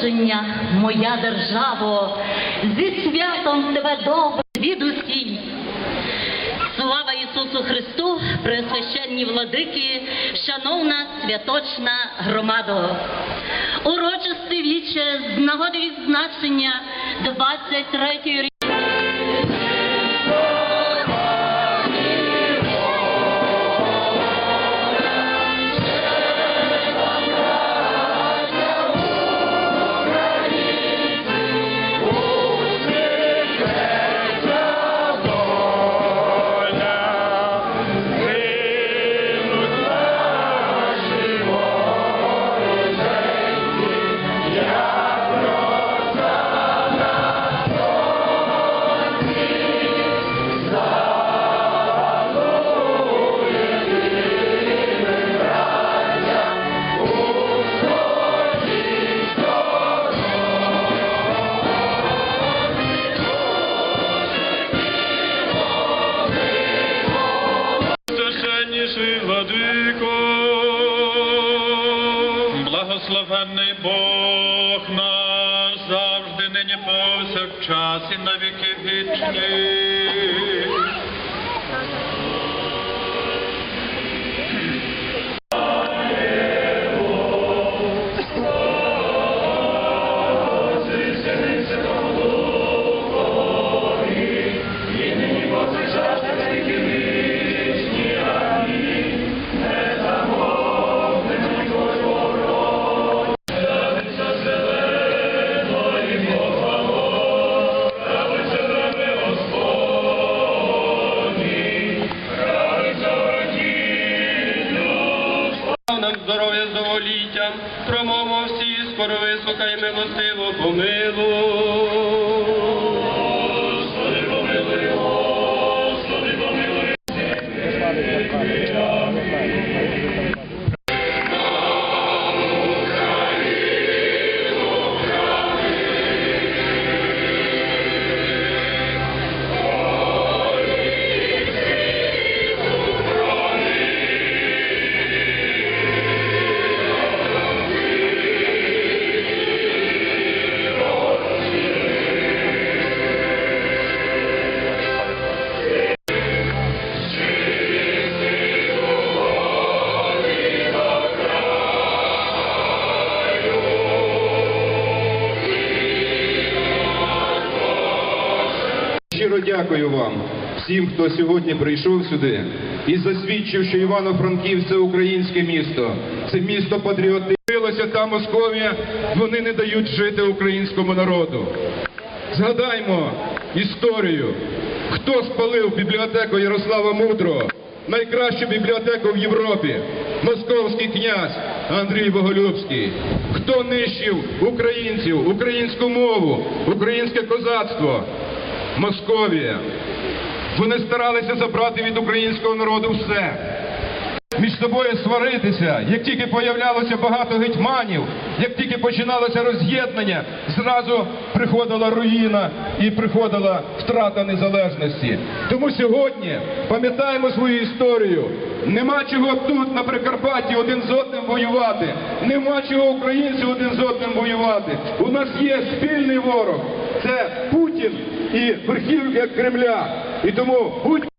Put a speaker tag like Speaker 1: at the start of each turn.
Speaker 1: народження, моя державо, зі святом тебе добре від усіх. Слава Ісусу Христу, пресвященні владики, шановна святочна громада, Урочисте віче з нагоди відзначення 23-ї
Speaker 2: благословенний Бог наш завжди нині повсякчас і на віки вічні. Нам здоров'я з промовмо всі, скоро вислухай милостиво помилуй.
Speaker 3: Щиро дякую вам, всім, хто сьогодні прийшов сюди і засвідчив, що Івано-Франків це українське місто, це місто патріотичне. Та Московія, вони не дають жити українському народу. Згадаймо історію, хто спалив бібліотеку Ярослава Мудрого, найкращу бібліотеку в Європі, московський князь Андрій Боголюбський. Хто нищив українців, українську мову, українське козацтво? Московія. Вони старалися забрати від українського народу все. Між собою сваритися, як тільки появлялося багато гетьманів, як тільки починалося роз'єднання, зразу приходила руїна і приходила втрата незалежності. Тому сьогодні пам'ятаємо свою історію. Нема чого тут на Прикарпатті один з одним воювати. Нема чого українці один з одним воювати. У нас є спільний ворог. Це Путін і верхівка Кремля. І тому будь